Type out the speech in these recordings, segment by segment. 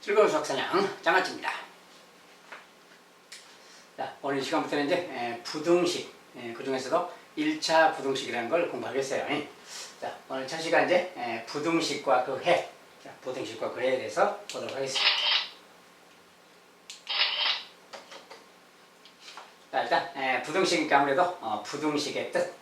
즐거운 수학사냥 장아찌입니다. 자, 오늘 이 시간부터는 이제 에, 부등식, 에, 그 중에서도 1차 부등식이라는 걸 공부하겠어요. 예. 자, 오늘 첫 시간 이제 에, 부등식과 그 해, 자, 부등식과 그 해에 대해서 보도록 하겠습니다. 자, 일단 에, 부등식이니까 아무래도 어, 부등식의 뜻.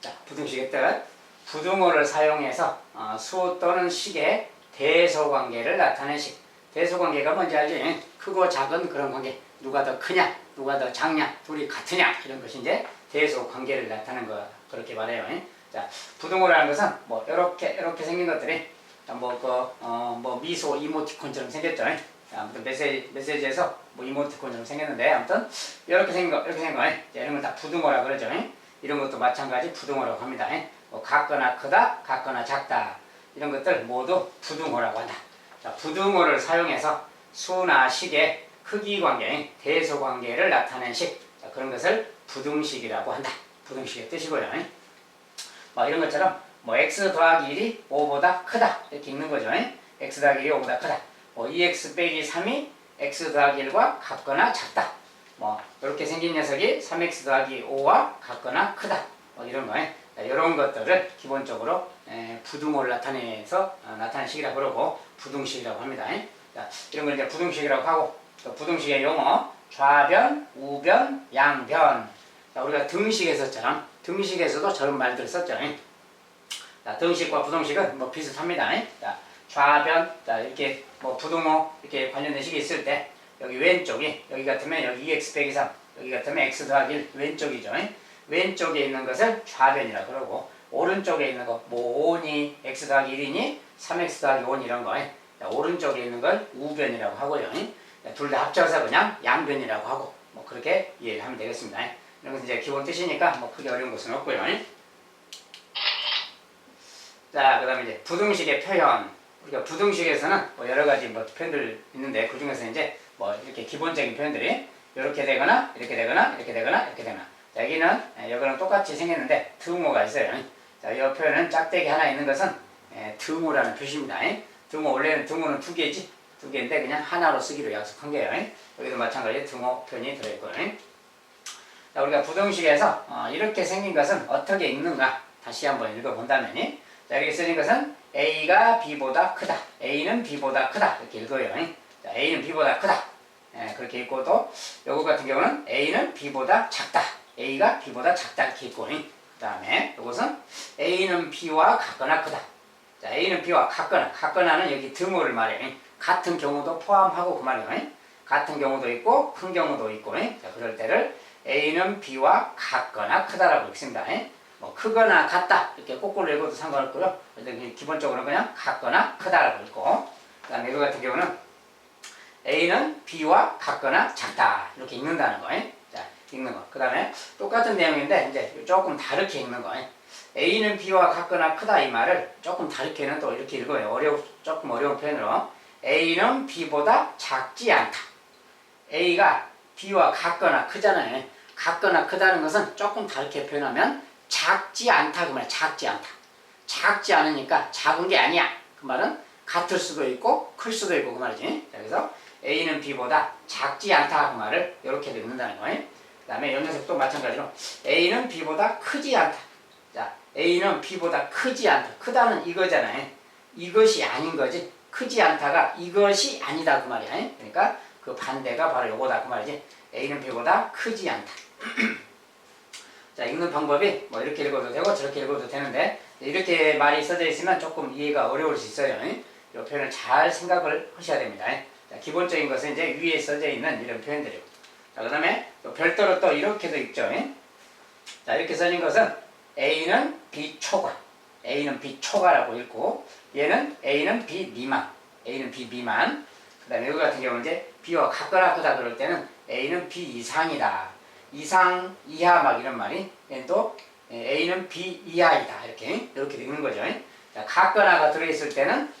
자, 부등식의 뜻. 부등호를 사용해서 어, 수 또는 식의 대소관계를 나타낸 식. 대소관계가 뭔지 알지? 크고 작은 그런 관계. 누가 더 크냐, 누가 더 작냐, 둘이 같으냐 이런 것이 이제 대소관계를 나타내는 거 그렇게 말해요. 예? 자, 부등호라는 것은 뭐 이렇게 이렇게 생긴 것들이 뭐그 어, 뭐 미소 이모티콘처럼 생겼죠. 아무튼 메시지, 메시지에서 뭐 이모티콘처럼 생겼는데 아무튼 이렇게 생긴 거 이렇게 생긴 거 예? 자, 이런 걸다 부등호라 그러죠. 예? 이런 것도 마찬가지 부등호라고 합니다. 예? 뭐 같거나 크다, 같거나 작다 이런 것들 모두 부등호라고 한다. 자, 부등호를 사용해서 수나 식의 크기 관계, 대소 관계를 나타낸 식 자, 그런 것을 부등식이라고 한다. 부등식의 뜻이고요. 예? 뭐 이런 것처럼 뭐 x 더하기 1이 5보다 크다 이렇게 읽는 거죠. 예? x 더하기 1이 5보다 크다. 뭐 2x 빼기 3이 x 더하기 1과 같거나 작다. 뭐 이렇게 생긴 녀석이 3x 더하기 5와 같거나 크다. 뭐 이런 거. 예? 자, 이런 것들을 기본적으로 에, 부등호를 나타내서 어, 나타낸 식이라고 그러고 부등식이라고 합니다. 예? 자, 이런 걸 이제 부등식이라고 하고 또 부등식의 용어 좌변, 우변, 양변. 자, 우리가 등식에서처럼 등식에서도 저런 말들을 썼죠. 예? 자, 등식과 부등식은 뭐 비슷합니다. 예? 자, 좌변, 자, 이렇게 뭐 부등호 이렇게 관련된 식이 있을 때 여기 왼쪽이 여기 같으면 여기 2x 빼기 3 여기 같으면 x 더하기 1 왼쪽이죠. 예? 왼쪽에 있는 것을 좌변이라 그러고 오른쪽에 있는 거, 뭐 5니, x 더하기 1이니, 3x 더하기 5니 이런 거 오른쪽에 있는 걸 우변이라고 하고요. 예? 둘다 합쳐서 그냥 양변이라고 하고 뭐 그렇게 이해를 하면 되겠습니다. 예? 이런 것은 이제 기본 뜻이니까 뭐 크게 어려운 것은 없고요. 예? 자, 그 다음에 이제 부등식의 표현. 우리가 부등식에서는 뭐 여러 가지 뭐 표현들 있는데 그 중에서 이제 뭐 이렇게 기본적인 표현들이 이렇게 되거나 이렇게 되거나 이렇게 되거나 이렇게 되거나 자, 여기는 예, 여기랑 똑같이 생겼는데 등호가 있어요. 자, 이 표현은 짝대기 하나 있는 것은 예, 등호라는 표시입니다. 예. 등호 원래는 등호는 두 개지 두 개인데 그냥 하나로 쓰기로 약속한 거예요. 예. 여기도 마찬가지로 등호 표현이 들어있고요. 예. 자, 우리가 부등식에서 어, 이렇게 생긴 것은 어떻게 읽는가 다시 한번 읽어본다면 예. 자, 여기 쓰인 것은 A가 B보다 크다. A는 B보다 크다. 이렇게 읽어요. 예. 자, A는 B보다 크다. 예, 그렇게 읽고 또 요거 같은 경우는 A는 B보다 작다. A가 B보다 작다 이렇게 읽고 그 다음에 이것은 A는 B와 같거나 크다. 자, A는 B와 같거나 같거나는 여기 등호를 말해요. 같은 경우도 포함하고 그 말이에요. 같은 경우도 있고 큰 경우도 있고 자, 그럴 때를 A는 B와 같거나 크다라고 읽습니다. 뭐 크거나 같다 이렇게 거꾸로 읽어도 상관없고요. 일단 기본적으로 그냥 같거나 크다라고 읽고 그다음에 이거 같은 경우는 A는 B와 같거나 작다 이렇게 읽는다는 거예요. 자 읽는 거. 그 다음에 똑같은 내용인데 이제 조금 다르게 읽는 거예요. A는 B와 같거나 크다 이 말을 조금 다르게는 또 이렇게 읽어요. 어려 조금 어려운 표현으로 A는 B보다 작지 않다. A가 B와 같거나 크잖아요. 같거나 크다는 것은 조금 다르게 표현하면 작지 않다 그 말이야. 작지 않다. 작지 않으니까 작은 게 아니야. 그 말은 같을 수도 있고 클 수도 있고 그 말이지. 자, 그래서 A는 B보다 작지 않다 그 말을 이렇게 읽는다는 거예요. 그 다음에 이 녀석도 마찬가지로 A는 B보다 크지 않다. 자, A는 B보다 크지 않다. 크다는 이거잖아요. 이것이 아닌 거지. 크지 않다가 이것이 아니다 그 말이야. 그러니까 그 반대가 바로 요거다 그 말이지. A는 B보다 크지 않다. 자, 읽는 방법이 뭐 이렇게 읽어도 되고 저렇게 읽어도 되는데 이렇게 말이 써져 있으면 조금 이해가 어려울 수 있어요. 이 표현을 잘 생각을 하셔야 됩니다. 자, 기본적인 것은 이제 위에 써져 있는 이런 표현들이고. 자, 그 다음에 또 별도로 또 이렇게도 있죠. 자, 이렇게 써진 것은 A는 B 초과. A는 B 초과라고 읽고, 얘는 A는 B 미만. A는 B 미만. 그 다음에 이거 같은 경우는 이제 B와 같거나 크다 그럴 때는 A는 B 이상이다. 이상, 이하 막 이런 말이 얘는 또 A는 B 이하이다. 이렇게, 이렇게 읽는 거죠. 자, 같거나가 들어있을 때는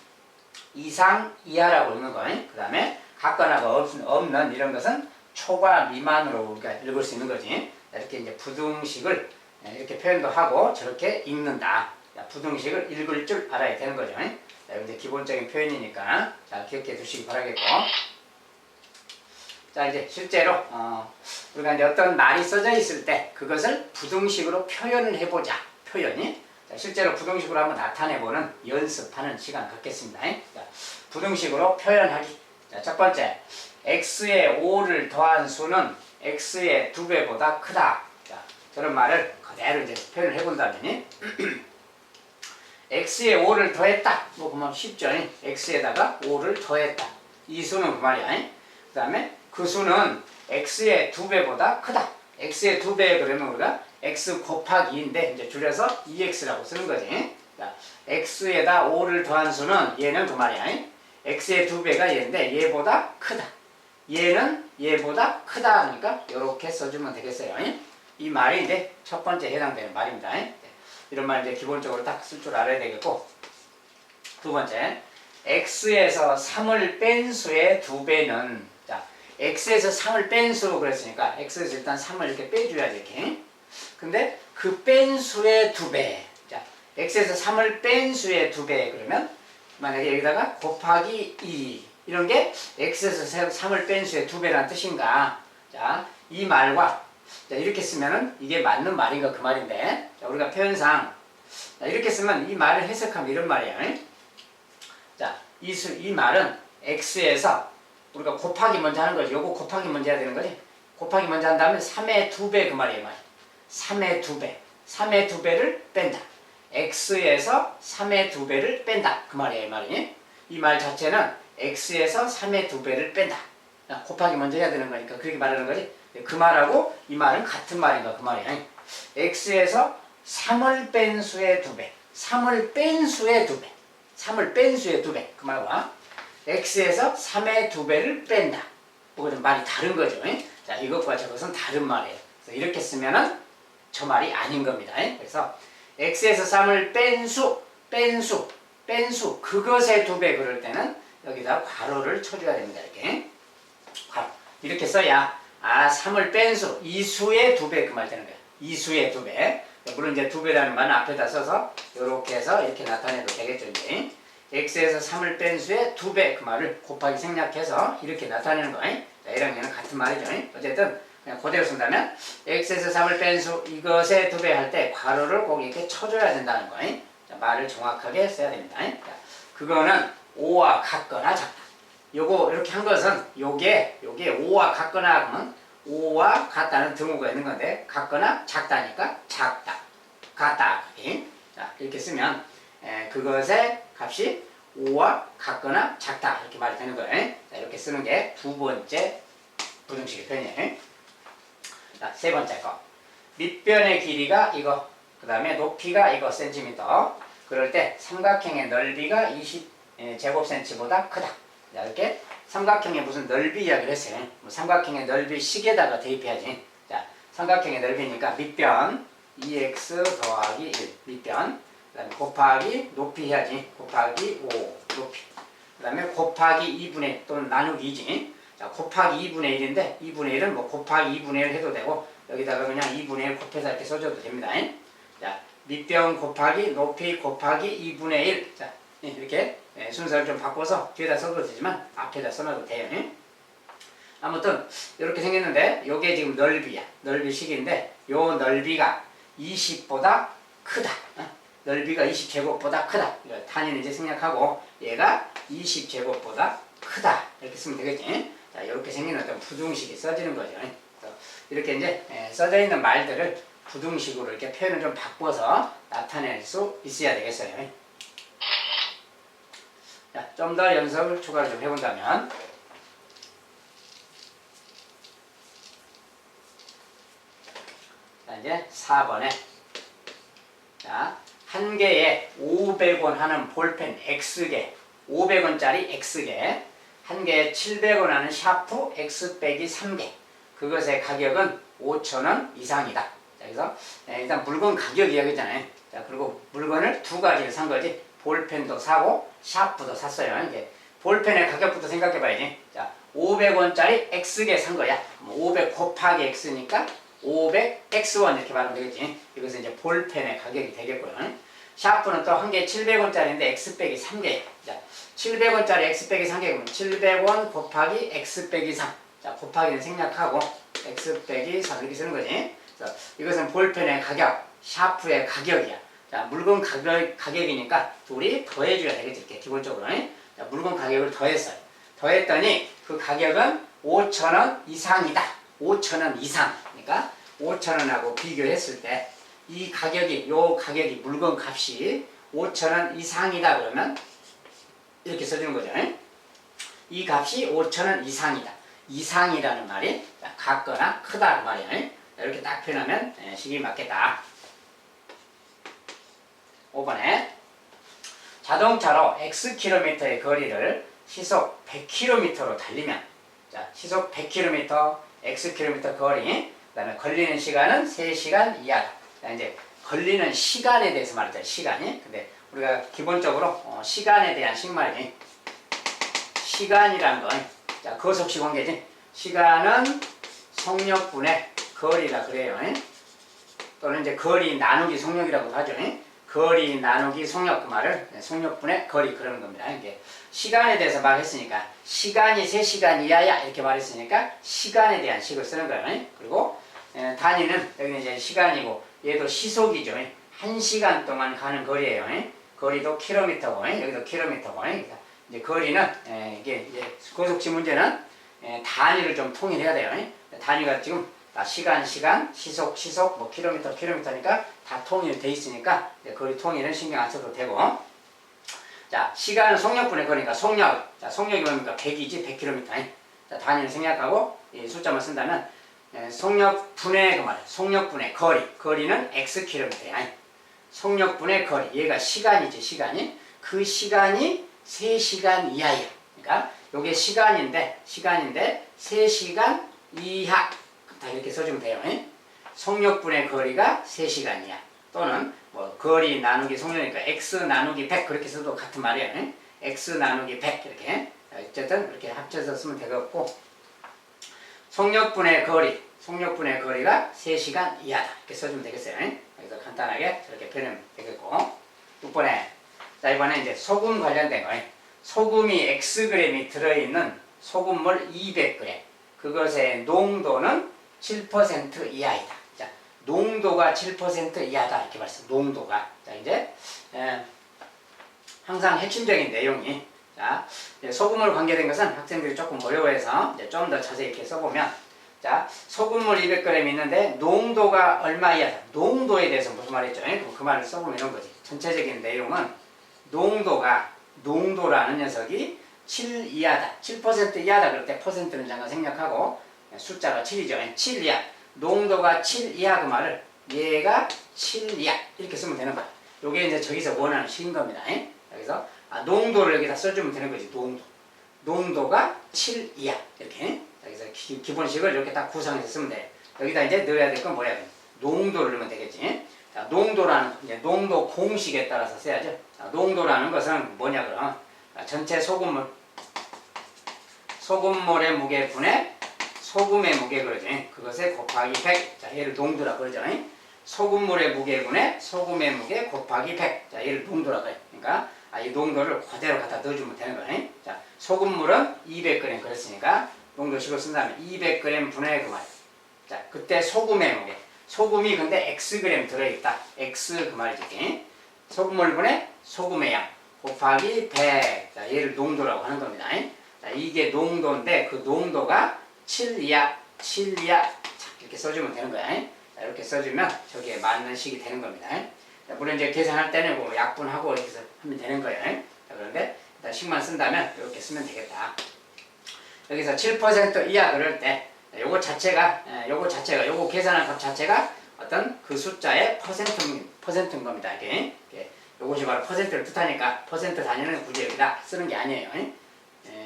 이상, 이하라고 읽는 거. 그 다음에 같거나가 없, 없는 이런 것은 초과 미만으로 우리가 읽을 수 있는 거지. 이렇게 이제 부등식을 이렇게 표현도 하고 저렇게 읽는다. 자, 부등식을 읽을 줄 알아야 되는 거죠. 자, 이제 기본적인 표현이니까 자, 기억해 두시기 바라겠고. 자, 이제 실제로 어, 우리가 이제 어떤 말이 써져 있을 때 그것을 부등식으로 표현을 해보자. 표현이. 자, 실제로 부등식으로 한번 나타내보는 연습하는 시간 갖겠습니다. 자, 부등식으로 표현하기. 자, 첫 번째, x의 5를 더한 수는 x의 2배보다 크다. 자, 저런 말을 그대로 이제 표현을 해본다면 x에 5를 더했다. 뭐 보면 쉽죠. x에다가 5를 더했다. 이 수는 그 말이야. 그 다음에 그 수는 x의 2배보다 크다. x의 2배 그러면 우리가 x 곱하기 2인데 이제 줄여서 2x라고 쓰는 거지. 자, x에다 5를 더한 수는 얘는 그 말이야. x의 2배가 얘인데 얘보다 크다. 얘는 얘보다 크다 하니까 이렇게 써주면 되겠어요. 이 말이 이제 첫 번째 해당되는 말입니다. 이런 말 이제 기본적으로 딱 쓸 줄 알아야 되겠고 두 번째 x에서 3을 뺀 수의 두 배는 자 x에서 3을 뺀수 그랬으니까 x에서 일단 3을 이렇게 빼줘야지 이렇게 근데 그 뺀 수의 두배자 x에서 3을 뺀 수의 두 배 그러면 만약에 여기다가 곱하기 2 이런 게 x에서 3을 뺀 수의 두 배라는 뜻인가 자 이 말과 자, 이렇게 쓰면은 이게 맞는 말인가 그 말인데 자, 우리가 표현상 자, 이렇게 쓰면 이 말을 해석하면 이런 말이야. 자, 이, 수, 이 말은 x에서 우리가 곱하기 먼저 하는 거지. 요거 곱하기 먼저 해야 되는 거지. 곱하기 먼저 한 다음에 3의 2배 그 말이에요. 말. 3의 2배. 3의 2배를 뺀다. x에서 3의 2배를 뺀다. 그 말이에요. 이 말이. 이 말 자체는 x에서 3의 2배를 뺀다. 자, 곱하기 먼저 해야 되는 거니까 그렇게 말하는 거지. 그 말하고 이 말은 같은 말인가 그 말이야. x에서 3을 뺀 수의 2배. 3을 뺀 수의 2배. 3을 뺀 수의 2배. 그 말과 x에서 3의 2배를 뺀다. 뭐가 말이 다른 거죠. 자, 이것과 저것은 다른 말이에요. 이렇게 쓰면은 저 말이 아닌 겁니다. 그래서 x에서 3을 뺀 수, 뺀 수, 뺀 수, 그것의 2배 그럴 때는 여기다 괄호를 쳐줘야 됩니다. 이렇게. 괄호. 이렇게 써야 아, 3을 뺀 수, 이 수의 2배 그 말 되는 거야. 이 수의 2배. 물론 이제 2배라는 말은 앞에다 써서 이렇게 해서 이렇게 나타내도 되겠죠, 이제. x에서 3을 뺀 수의 2배 그 말을 곱하기 생략해서 이렇게 나타내는 거야. 자, 이런 게는 같은 말이죠. 어쨌든 그냥 그대로 쓴다면 x에서 3을 뺀 수 이것의 2배 할 때 괄호를 꼭 이렇게 쳐줘야 된다는. 자, 말을 정확하게 써야 됩니다. 자, 그거는 5와 같거나 작다. 요거 이렇게 한 것은 요게 요게 5와 같거나 하면 5와 같다는 등호가 있는 건데 같거나 작다니까 작다. 같다. 자 이렇게 쓰면 에, 그것의 값이 5와 같거나 작다. 이렇게 말이 되는 거예요. 자 이렇게 쓰는 게 두 번째 부등식의 표현이에요 자 세 번째 거. 밑변의 길이가 이거. 그 다음에 높이가 이거 센티미터. 그럴 때 삼각형의 넓이가 20 제곱센치보다 크다 자, 이렇게 삼각형의 무슨 넓이 이야기를 했어요. 뭐 삼각형의 넓이 식에다가 대입해야지. 자, 삼각형의 넓이니까 밑변 2x 더하기 1 밑변 그 다음에 곱하기 높이 해야지. 곱하기 5 높이 그 다음에 곱하기 2분의 또는 나누기 2지. 자, 곱하기 2분의 1인데 2분의 1은 뭐 곱하기 2분의 1 해도 되고 여기다가 그냥 2분의 1 곱해서 이렇게 써줘도 됩니다. 자, 밑변 곱하기 높이 곱하기 2분의 1. 자, 이렇게 예, 순서를 좀 바꿔서 뒤에다 써도 되지만 앞에다 써놔도 돼요. 예? 아무튼 이렇게 생겼는데 이게 지금 넓이야. 넓이 식인데 요 넓이가 20보다 크다. 어? 넓이가 20제곱보다 크다. 단위는 이제 생략하고 얘가 20제곱보다 크다. 이렇게 쓰면 되겠지. 예? 자, 이렇게 생긴 어떤 부등식이 써지는 거죠. 예? 이렇게 이제 예, 써져 있는 말들을 부등식으로 이렇게 표현을 좀 바꿔서 나타낼 수 있어야 되겠어요. 자, 좀더 연습을 추가를 좀 해본다면 자, 이제 4번에 자, 한 개에 500원 하는 볼펜 X개 500원짜리 X개 한 개에 700원 하는 샤프 X 빼기 3개 그것의 가격은 5천원 이상이다. 자, 그래서 네, 일단 물건 가격 이야기잖아요. 자, 그리고 물건을 두 가지를 산 거지. 볼펜도 사고 샤프도 샀어요. 이제 볼펜의 가격부터 생각해 봐야지. 자, 500원짜리 X개 산 거야. 500 곱하기 X니까 500 X1 이렇게 말하면 되겠지. 이것은 이제 볼펜의 가격이 되겠고요. 샤프는 또 한 개 700원짜리인데 x 빼기 3개예요. 자, 700원짜리 x 빼기 3개면 700원 곱하기 x 빼기 3. 자, 곱하기는 생략하고 x 빼기 3 이렇게 쓰는 거지. 이것은 볼펜의 가격, 샤프의 가격이야. 자, 물건 가격, 가격이니까 둘이 더해줘야 되겠지, 이렇게 기본적으로. 자, 물건 가격을 더했어요. 더했더니 그 가격은 5천원 이상이다. 5천원 이상. 그러니까 5천원하고 비교했을 때 이 가격이, 요 가격이 물건 값이 5천원 이상이다 그러면 이렇게 써주는 거죠. 이 값이 5천원 이상이다. 이상이라는 말이 자, 같거나 크다 그 말이에요. 이렇게 딱 표현하면 예, 식이 맞겠다. 5번에 자동차로 X킬로미터의 거리를 시속 100km로 달리면 자, 시속 100km, X킬로미터 거리 그다음에 걸리는 시간은 3시간 이하다. 자, 이제 걸리는 시간에 대해서 말했죠. 시간이. 근데 우리가 기본적으로 어, 시간에 대한 식말이 시간이란 건 자, 거속시 관계지. 시간은 속력분의 거리라 그래요. 또는 이제 거리 나누기 속력이라고도 하죠. 거리 나누기 속력 그 말을 네, 속력분의 거리 그러는 겁니다. 이게 시간에 대해서 말했으니까 시간이 3시간 이하야 이렇게 말했으니까 시간에 대한 식을 쓰는 거예요. 그리고 에, 단위는 여기는 이제 시간이고 얘도 시속이죠. 1시간 동안 가는 거리예요. 거리도 킬로미터고 여기도 킬로미터고 그러니까 이제 거리는 에, 이게 고속시 문제는 에, 단위를 좀 통일해야 돼요. 단위가 지금 다 시간 시간 시속 시속 뭐 킬로미터 킬로미터니까 다 통일돼 있으니까 거리 통일은 신경 안 써도 되고. 자 시간은 속력분의 거리니까 속력. 자 속력이 뭡니까? 100이지 100km 자 단위를 생략하고 이 숫자만 쓴다면 에, 속력분의 그 말이야 속력분의 거리. 거리는 x 킬로미터야. 속력분의 거리. 얘가 시간이지 시간이. 그 시간이 3시간 이하예요 그러니까 요게 시간인데 시간인데 3시간 이하 다 이렇게 써주면 돼요. 에? 속력분의 거리가 3시간이야. 또는 뭐 거리 나누기 속력이니까 x 나누기 100 그렇게 써도 같은. 에? x 나누기 100 이렇게 어쨌든 이렇게 합쳐서 쓰면 되겠고 속력분의 거리 속력분의 거리가 3시간 이하다 이렇게 써주면 되겠어요. 에? 여기서 간단하게 저렇게 표현하면 되겠고 6번에 자 이번에 이제 소금 관련된 거예요. 소금이 xg이 들어있는 소금물 200g 그것의 농도는 7% 이하이다. 자, 농도가 7% 이하다 이렇게 말씀. 농도가 자 이제 에, 항상 핵심적인 내용이 자 소금물 관계된 것은 학생들이 조금 어려워해서 좀더 자세히 이렇게 써보면 자 소금물 200g 있는데 농도가 얼마 이하다. 농도에 대해서 무슨 말이죠? 그 말을 써보면 이런 거지. 전체적인 내용은 농도가 농도라는 녀석이 7 이하다. 7% 이하다 그럴 때 퍼센트는 잠깐 생략하고 숫자가 7이죠. 7 이하. 농도가 7 이하 그 말을 얘가 7 이하 이렇게 쓰면 되는 거야. 요게 이제 저기서 원하는 식인 겁니다. 여기서 아, 농도를 여기다 써주면 되는 거지. 농도. 농도가 7 이하 이렇게. 여기서 기, 기본식을 이렇게 딱 구성해서 쓰면 돼. 여기다 이제 넣어야 될 건 뭐야? 농도를 넣으면 되겠지. 자, 농도라는 이제 농도 공식에 따라서 써야죠. 자, 농도라는 것은 뭐냐 그럼 자, 전체 소금물 소금물의 무게 분의 소금의 무게 그러지. 그것에 곱하기 100. 자, 얘를 농도라 그러죠. 소금물의 무게분의 소금의 무게 곱하기 100. 자, 얘를 농도라 그래. 그러니까 아, 이 농도를 그대로 갖다 넣어주면 되는 거예요. 자, 소금물은 200g 그랬으니까 농도식을 쓴다면 200g 분의 그 말. 자, 그때 소금의 무게. 소금이 근데 xg 들어있다. x 그 말이지. 소금물 분의 소금의 양 곱하기 100. 자, 얘를 농도라고 하는 겁니다. 자, 이게 농도인데 그 농도가 7 이하, 7 이하 자, 이렇게 써주면 되는 거야. 자, 이렇게 써주면 저기에 맞는 식이 되는 겁니다. 자, 물론 이제 계산할 때는 뭐 약분하고 이렇게 하면 되는 거예요. 자, 그런데 일단 식만 쓴다면 이렇게 쓰면 되겠다. 여기서 7% 이하 그럴 때 요거 자체가 요거 자체가 요거 계산한 값 자체가 어떤 그 숫자의 퍼센트 퍼센트인 겁니다. 이게 요것이 바로 퍼센트를 뜻하니까 퍼센트 단위는 굳이 여기다 쓰는 게 아니에요.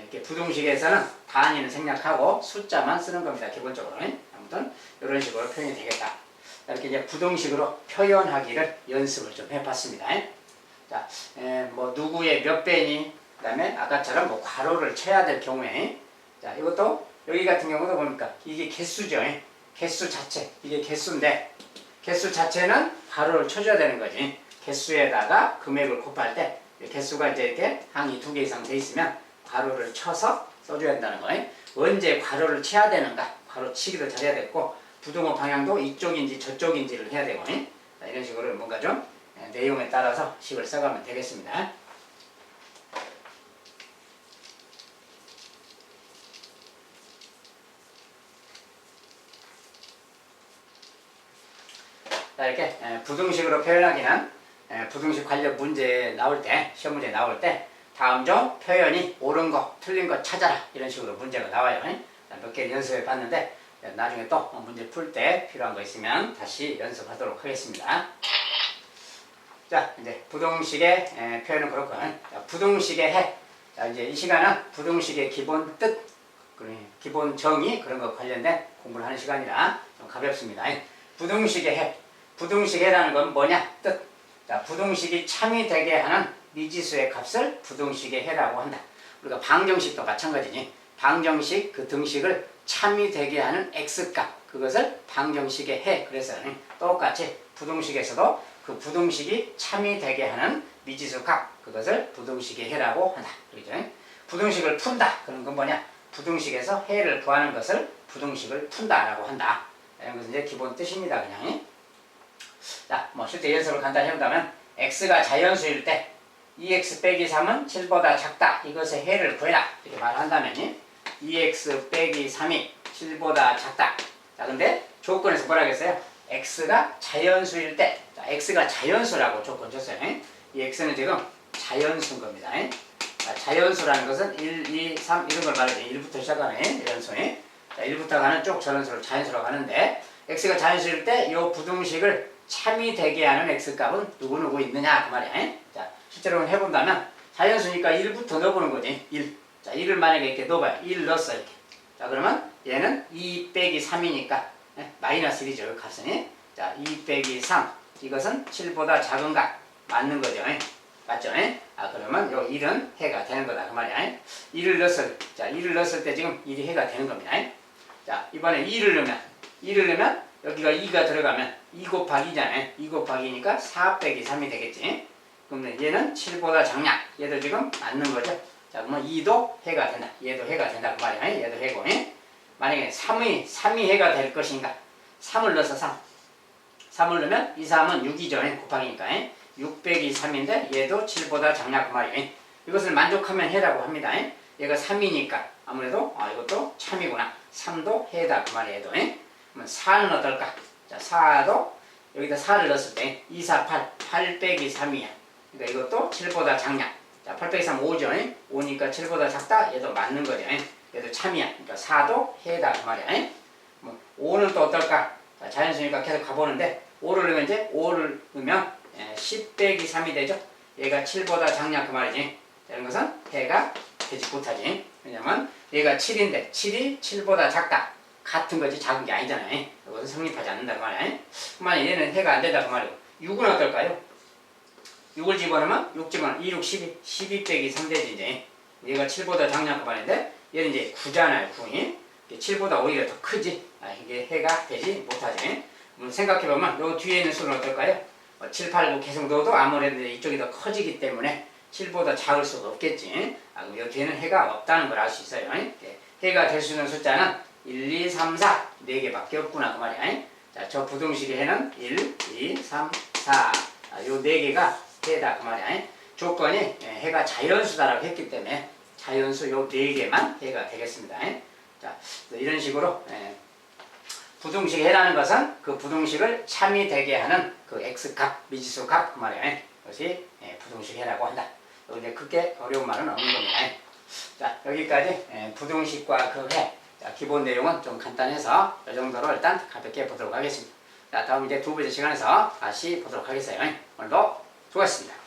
이렇게 부동식에서는 단위는 생략하고 숫자만 쓰는 겁니다. 기본적으로. 아무튼 이런 식으로 표현이 되겠다. 이렇게 이제 부동식으로 표현하기를 연습을 좀 해봤습니다. 자, 에, 뭐 누구의 몇 배니, 그다음에 아까처럼 뭐 괄호를 쳐야 될 경우에, 자 이것도 여기 같은 경우도 보니까 이게 개수죠. 개수 자체 이게 개수인데 개수 자체는 괄호를 쳐줘야 되는 거지. 개수에다가 금액을 곱할 때 개수가 이제 이렇게 항이 두 개 이상 돼 있으면 괄호를 쳐서 써줘야 한다는 거예요. 언제 괄호를 쳐야 되는가? 괄호 치기도 잘해야 되고 부등호 방향도 이쪽인지 저쪽인지를 해야 되고 자, 이런 식으로 뭔가 좀 예, 내용에 따라서 식을 써가면 되겠습니다. 자, 이렇게 에, 부등식으로 표현하기는 에, 부등식 관련 문제 나올 때, 시험 문제 나올 때 다음 중 표현이 옳은 거, 틀린 거 찾아라 이런 식으로 문제가 나와요. 몇 개 연습해 봤는데 에, 나중에 또 문제 풀 때 필요한 거 있으면 다시 연습하도록 하겠습니다. 자, 이제 부등식의 에, 표현은 그렇고 자, 부등식의 해. 자, 이제 이 시간은 부등식의 기본 뜻, 그 기본 정의 그런 거 관련된 공부를 하는 시간이라 좀 가볍습니다. 부등식의 해. 부등식이라는 건 뭐냐? 뜻. 자, 부등식이 참이 되게 하는 미지수의 값을 부등식의 해라고 한다. 우리가 방정식도 마찬가지니 방정식 그 등식을 참이 되게 하는 x값 그것을 방정식의 해. 그래서 똑같이 부등식에서도 그 부등식이 참이 되게 하는 미지수 값 그것을 부등식의 해라고 한다. 그렇죠? 부등식을 푼다. 그런 건 뭐냐? 부등식에서 해를 구하는 것을 부등식을 푼다라고 한다. 이런 것은 이제 기본 뜻입니다. 그냥. 자, 뭐 실제 연습을 간단히 해보자면 x가 자연수일 때 2x 빼기 3은 7보다 작다. 이것의 해를 구해라. 이렇게 말한다면 2x 빼기 3이 7보다 작다. 자, 근데 조건에서 뭐라 그랬어요? x가 자연수일 때 자, x가 자연수라고 조건 줬어요. 이 x는 지금 자연수인 겁니다. 자, 자연수라는 것은 1, 2, 3 이런 걸 말하죠. 1부터 시작하는 자연수. 자, 1부터 가는 쭉 자연수로 자연수라고 하는데 x가 자연수일 때 이 부등식을 참이 되게 하는 x값은 누구누구 있느냐 그 말이야. 자, 실제로 해본다면 자연수니까 1부터 넣어보는 거지. 1. 자, 1을 만약에 이렇게 넣어봐요. 1 넣었어 이렇게. 자, 그러면 얘는 2 빼기 3이니까 마이너스 1이죠. 그 값은. 자, 2 빼기 3. 이것은 7보다 작은 값. 맞는 거죠. 맞죠? 아, 그러면 요 1은 해가 되는 거다. 그 말이야. 1을 넣었을, 자, 1을 넣었을 때 지금 1이 해가 되는 겁니다. 자, 이번에 2를 넣으면, 2를 넣으면 여기가 2가 들어가면 2 곱하기잖아요. 2 곱하기니까 4 빼기 3이 되겠지. 그러면 얘는 7보다 작냐? 얘도 지금 맞는 거죠. 자, 그러면 2도 해가 된다. 얘도 해가 된다. 그 말이야. 얘도 해고. 만약에 3이, 3이 해가 될 것인가? 3을 넣어서 3. 3을 넣으면 2, 3은 6이죠. 곱하기니까. 6 빼기 3인데 얘도 7보다 작냐? 그 말이에요. 이것을 만족하면 해라고 합니다. 얘가 3이니까 아무래도 아, 이것도 참이구나. 3도 해다. 그 말이에요. 그러면 4는 어떨까? 자, 4도 여기다 4를 넣었을 때 2, 4, 8, 8 빼기 3이야. 그러니까 이것도 7보다 작냐? 자, 8 빼기 3 5죠. 5니까 7보다 작다? 얘도 맞는 거죠. 얘도 참이야. 그러니까 4도 해다 그 말이야. 뭐 5는 또 어떨까? 자, 자연수니까 계속 가보는데 5를 넣으면 이제 5를 넣으면 10 빼기 3이 되죠. 얘가 7보다 작냐 그 말이지. 자, 이런 것은 해가 되지 못하지. 왜냐면 얘가 7인데 7이 7보다 작다. 같은 거지 작은 게 아니잖아요. 이것은 성립하지 않는다 그 말이야. 만약 얘는 해가 안 된다 그 말이고 6은 어떨까요? 6을 집어넣으면 6 집어넣으면 2, 6, 12 12 빼기 3되지 이제. 얘가 7보다 작냐 그 말인데 얘는 이제 9잖아요 9이. 7보다 오히려 더 크지? 아, 이게 해가 되지 못하지. 음, 생각해보면 요 뒤에 있는 수는 어떨까요? 어, 7, 8, 9 계속 넣어도 아무래도 이쪽이 더 커지기 때문에 7보다 작을 수가 없겠지. 아, 요 뒤에는 해가 없다는 걸 알 수 있어요. 예, 해가 될 수 있는 숫자는 1, 2, 3, 4 4개밖에 없구나 그 말이야. 자, 저 부등식의 해는 1, 2, 3, 4. 아, 요 4개가 해다 그 말이야. 조건이 예, 해가 자연수다라고 했기 때문에 자연수 요 4개만 해가 되겠습니다. 자, 이런 식으로 예, 부등식 해라는 것은 그 부등식을 참이 되게 하는 그 x값, 미지수 값 그 말이야. 그것이 예, 부등식 해라고 한다. 근데 그게 어려운 말은 없는 겁니다. 자, 여기까지 부등식과 그 해. 자, 기본 내용은 좀 간단해서 이 정도로 일단 가볍게 보도록 하겠습니다. 자, 다음 이제 두 번째 시간에서 다시 보도록 하겠어요. 오늘도 수고하셨습니다.